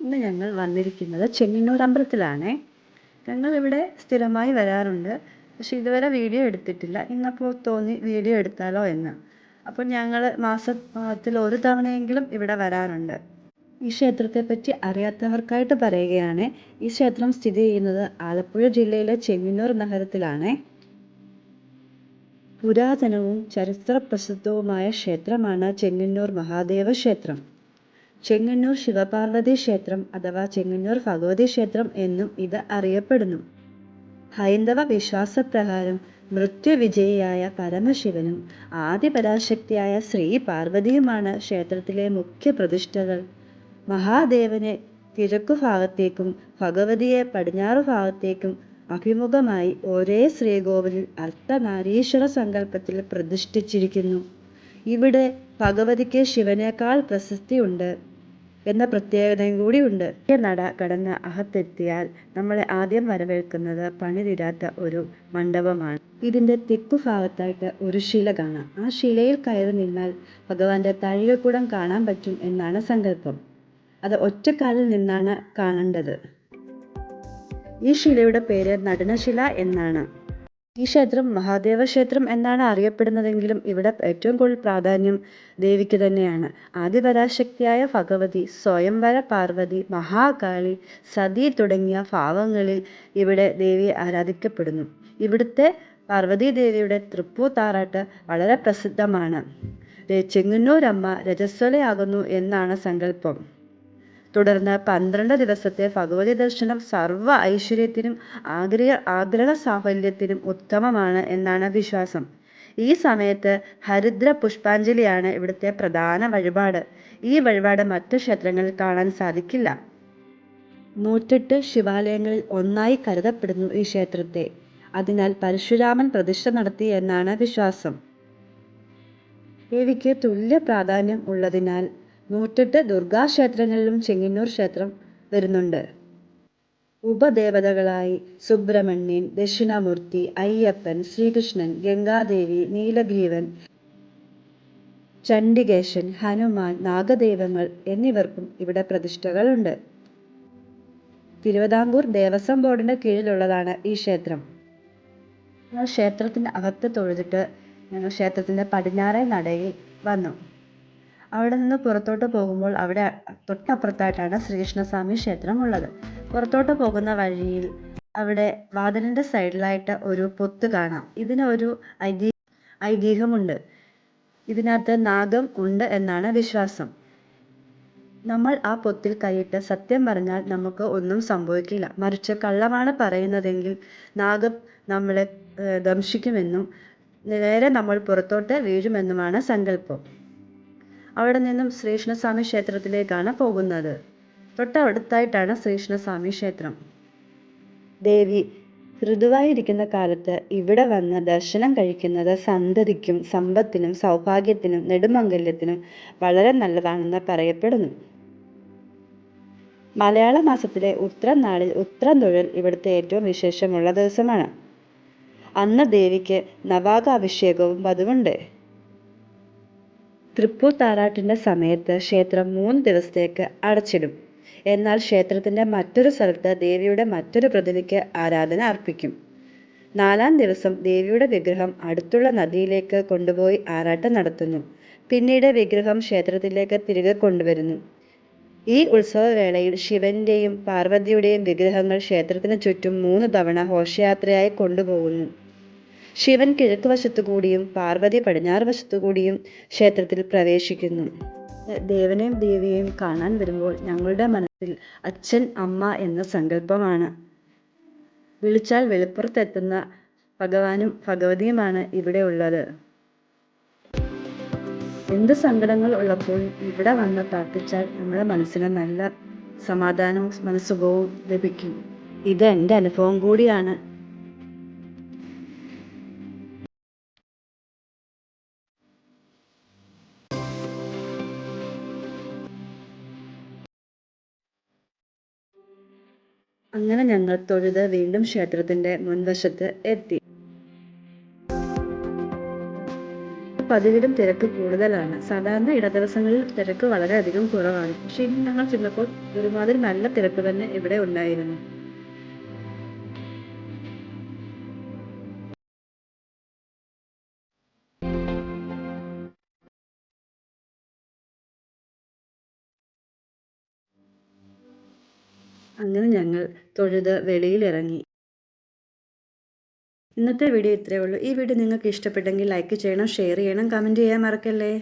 ഇന്ന് ഞങ്ങൾ വന്നിരിക്കുന്നത് ചെങ്ങന്നൂർ അമ്പലത്തിലാണേ. ഞങ്ങളിവിടെ സ്ഥിരമായി വരാറുണ്ട്. പക്ഷെ ഇതുവരെ വീഡിയോ എടുത്തിട്ടില്ല. ഇന്നപ്പോൾ തോന്നി വീഡിയോ എടുത്താലോ എന്ന്. അപ്പോൾ ഞങ്ങൾ മാസത്തിൽ ഒരു തവണയെങ്കിലും ഇവിടെ വരാറുണ്ട്. ഈ ക്ഷേത്രത്തെപ്പറ്റി അറിയാത്തവർക്കായിട്ട് പറയുകയാണ് ഈ ക്ഷേത്രം സ്ഥിതി ചെയ്യുന്നത് ആലപ്പുഴ ജില്ലയിലെ ചെങ്ങന്നൂർ നഗരത്തിലാണ്. പുരാതനവും ചരിത്ര പ്രസിദ്ധവുമായ ക്ഷേത്രമാണ് ചെങ്ങന്നൂർ മഹാദേവ ക്ഷേത്രം. ചെങ്ങന്നൂർ ശിവപാർവതി ക്ഷേത്രം അഥവാ ചെങ്ങന്നൂർ ഭഗവതി ക്ഷേത്രം എന്നും ഇത് അറിയപ്പെടുന്നു. ഹൈന്ദവ വിശ്വാസപ്രകാരം മൃത്യുവിജയിയായ പരമശിവനും ആദിപരാശക്തിയായ ശ്രീ പാർവതിയുമാണ് ക്ഷേത്രത്തിലെ മുഖ്യ പ്രതിഷ്ഠകൾ. മഹാദേവനെ കിഴക്കു ഭാഗത്തേക്കും ഭഗവതിയെ പടിഞ്ഞാറു ഭാഗത്തേക്കും അഭിമുഖമായി ഒരേ ശ്രീകോവിലിൽ അർദ്ധനാരീശ്വര സങ്കല്പത്തിൽ പ്രതിഷ്ഠിച്ചിരിക്കുന്നു. ഇവിടെ ഭഗവതിക്ക് ശിവനേക്കാൾ പ്രശസ്തിയുണ്ട്. എന്ന പ്രത്യേകതയും കൂടിയുണ്ട് ഈ നട കടന്ന് അകത്തെത്തിയാൽ നമ്മളെ ആദ്യം വരവേൽക്കുന്നത് പണിതീരാത്ത ഒരു മണ്ഡപമാണ്. ഇതിന്റെ ഭാഗത്തായിട്ട് ഒരു ശില കാണാം. ആ ശിലയിൽ കയറി നിന്നാൽ ഭഗവാന്റെ തഴികക്കുടം കാണാൻ പറ്റും എന്നാണ് സങ്കല്പം. അത് ഒറ്റക്കാലിൽ നിന്നാണ് കാണേണ്ടത്. ഈ ശിലയുടെ പേര് നടനശില എന്നാണ്. ഈ ക്ഷേത്രം മഹാദേവ ക്ഷേത്രം എന്നാണ് അറിയപ്പെടുന്നതെങ്കിലും ഇവിടെ ഏറ്റവും കൂടുതൽ പ്രാധാന്യം ദേവിക്ക് തന്നെയാണ്. ആദിപരാശക്തിയായ ഭഗവതി സ്വയംവര പാർവതി മഹാകാളി സതി തുടങ്ങിയ ഭാവങ്ങളിൽ ഇവിടെ ദേവി ആരാധിക്കപ്പെടുന്നു. ഇവിടുത്തെ പാർവതി ദേവിയുടെ തൃപ്പൂത്താറാട്ട് വളരെ പ്രസിദ്ധമാണ്. ചെങ്ങന്നൂരമ്മ രജസ്വലയാകുന്നു എന്നാണ് സങ്കല്പം. തുടർന്ന് പന്ത്രണ്ട് ദിവസത്തെ ഭഗവതി ദർശനം സർവ ഐശ്വര്യത്തിനും ആഗ്രഹ ആഗ്രഹ സാഫല്യത്തിനും ഉത്തമമാണ് എന്നാണ് വിശ്വാസം. ഈ സമയത്ത് ഹരിദ്ര പുഷ്പാഞ്ജലിയാണ് ഇവിടുത്തെ പ്രധാന വഴിപാട്. ഈ വഴിപാട് മറ്റു ക്ഷേത്രങ്ങളിൽ കാണാൻ സാധിക്കില്ല. നൂറ്റെട്ട് ശിവാലയങ്ങളിൽ ഒന്നായി കരുതപ്പെടുന്നു ഈ ക്ഷേത്രത്തെ. അതിനാൽ പരശുരാമൻ പ്രതിഷ്ഠ നടത്തി എന്നാണ് വിശ്വാസം. ദേവിക്ക് തുല്യ പ്രാധാന്യം ഉള്ളതിനാൽ നൂറ്റെട്ട് ദുർഗാക്ഷേത്രങ്ങളിലും ചെങ്ങന്നൂർ ക്ഷേത്രം വരുന്നുണ്ട്. ഉപദേവതകളായി സുബ്രഹ്മണ്യൻ ദക്ഷിണാമൂർത്തി അയ്യപ്പൻ ശ്രീകൃഷ്ണൻ ഗംഗാദേവി നീലഗ്രീവൻ ചണ്ഡികേശൻ ഹനുമാൻ നാഗദൈവങ്ങൾ എന്നിവർക്കും ഇവിടെ പ്രതിഷ്ഠകളുണ്ട്. തിരുവിതാംകൂർ ദേവസ്വം ബോർഡിന്റെ കീഴിലുള്ളതാണ് ഈ ക്ഷേത്രം. ഞങ്ങൾ ക്ഷേത്രത്തിന്റെ അകത്ത് തൊഴുതിട്ട് ഞങ്ങൾ ക്ഷേത്രത്തിന്റെ പടിഞ്ഞാറേ നടയിൽ വന്നു. അവിടെ നിന്ന് പുറത്തോട്ട് പോകുമ്പോൾ അവിടെ തൊട്ടപ്പുറത്തായിട്ടാണ് ശ്രീകൃഷ്ണസ്വാമി ക്ഷേത്രം ഉള്ളത് പുറത്തോട്ട് പോകുന്ന വഴിയിൽ അവിടെ വാതിലിന്റെ സൈഡിലായിട്ട് ഒരു പൊത്ത് കാണാം. ഇതിനൊരു ഐതി ഐതിഹ്യമുണ്ട്. ഇതിനകത്ത് നാഗം ഉണ്ട് എന്നാണ് വിശ്വാസം. നമ്മൾ ആ പൊത്തിൽ കൈയിട്ട് സത്യം പറഞ്ഞാൽ നമുക്ക് ഒന്നും സംഭവിക്കില്ല. മറിച്ച് കള്ളമാണ് പറയുന്നതെങ്കിൽ നാഗം നമ്മളെ ദംശിക്കുമെന്നും നേരെ നമ്മൾ പുറത്തോട്ട് വീഴുമെന്നുമാണ് സങ്കല്പം. അവിടെ നിന്നും ശ്രീകൃഷ്ണസ്വാമി ക്ഷേത്രത്തിലേക്കാണ് പോകുന്നത്. തൊട്ടടുത്തായിട്ടാണ് ശ്രീകൃഷ്ണസ്വാമി ക്ഷേത്രം. ദേവി ഋതുവായിരിക്കുന്ന കാലത്ത് ഇവിടെ വന്ന് ദർശനം കഴിക്കുന്നത് സന്തതിക്കും സമ്പത്തിനും സൗഭാഗ്യത്തിനും നെടുമംഗല്യത്തിനും വളരെ നല്ലതാണെന്ന് പറയപ്പെടുന്നു. മലയാള മാസത്തിലെ ഉത്രം നാളിൽ ഉത്രം തൊഴിൽ ഇവിടുത്തെ ഏറ്റവും വിശേഷമുള്ള ദിവസമാണ്. അന്ന് ദേവിക്ക് നവാകാഭിഷേകവും പതിവുണ്ട്. തൃപ്പൂർ താറാട്ടിന്റെ സമയത്ത് ക്ഷേത്രം മൂന്ന് ദിവസത്തേക്ക് അടച്ചിടും. എന്നാൽ ക്ഷേത്രത്തിന്റെ മറ്റൊരു സ്ഥലത്ത് ദേവിയുടെ മറ്റൊരു പ്രതിമയ്ക്ക് ആരാധന അർപ്പിക്കും. നാലാം ദിവസം ദേവിയുടെ വിഗ്രഹം അടുത്തുള്ള നദിയിലേക്ക് കൊണ്ടുപോയി ആറാട്ടം നടത്തുന്നു. പിന്നീട് വിഗ്രഹം ക്ഷേത്രത്തിലേക്ക് തിരികെ കൊണ്ടുവരുന്നു. ഈ ഉത്സവവേളയിൽ ശിവന്റെയും പാർവതിയുടെയും വിഗ്രഹങ്ങൾ ക്ഷേത്രത്തിന് ചുറ്റും മൂന്ന് തവണ ഘോഷയാത്രയായി കൊണ്ടുപോകുന്നു. ശിവൻ കിഴക്ക് കൂടിയും പാർവതി പടിഞ്ഞാറ് കൂടിയും ക്ഷേത്രത്തിൽ പ്രവേശിക്കുന്നു. ദേവനെയും ദേവിയെയും കാണാൻ വരുമ്പോൾ ഞങ്ങളുടെ മനസ്സിൽ അച്ഛൻ അമ്മ എന്ന സങ്കല്പമാണ്. വിളിച്ചാൽ വെളിപ്പുറത്തെത്തുന്ന ഭഗവാനും ഭഗവതിയുമാണ് ഇവിടെ ഉള്ളത്. എന്ത് സങ്കടങ്ങൾ ഉള്ളപ്പോൾ ഇവിടെ വന്ന് പ്രാർത്ഥിച്ചാൽ നമ്മുടെ മനസ്സിന് നല്ല സമാധാനവും മനസ്സുഖവും ലഭിക്കും. ഇത് എന്റെ അനുഭവം കൂടിയാണ്. അങ്ങനെ ഞങ്ങൾ തൊഴുത് വീണ്ടും ക്ഷേത്രത്തിന്റെ മുൻവശത്ത് എത്തി. പതിവിലും തിരക്ക് കൂടുതലാണ്. സാധാരണ ഇടദിവസങ്ങളിൽ തിരക്ക് വളരെയധികം കുറവാണ്. പക്ഷെ ഇന്ന് ഞങ്ങൾ ചെന്നപ്പോൾ ഒരുമാതിരി നല്ല തിരക്ക് തന്നെ ഇവിടെ ഉണ്ടായിരുന്നു. അങ്ങനെ ഞങ്ങൾ തൊഴുത് വെളിയിലിറങ്ങി. ഇന്നത്തെ വീഡിയോ ഇത്രയേ ഉള്ളൂ. ഈ വീഡിയോ നിങ്ങൾക്ക് ഇഷ്ടപ്പെട്ടെങ്കിൽ ലൈക്ക് ചെയ്യണം ഷെയർ ചെയ്യണം കമന്റ് ചെയ്യാൻ മറക്കല്ലേ?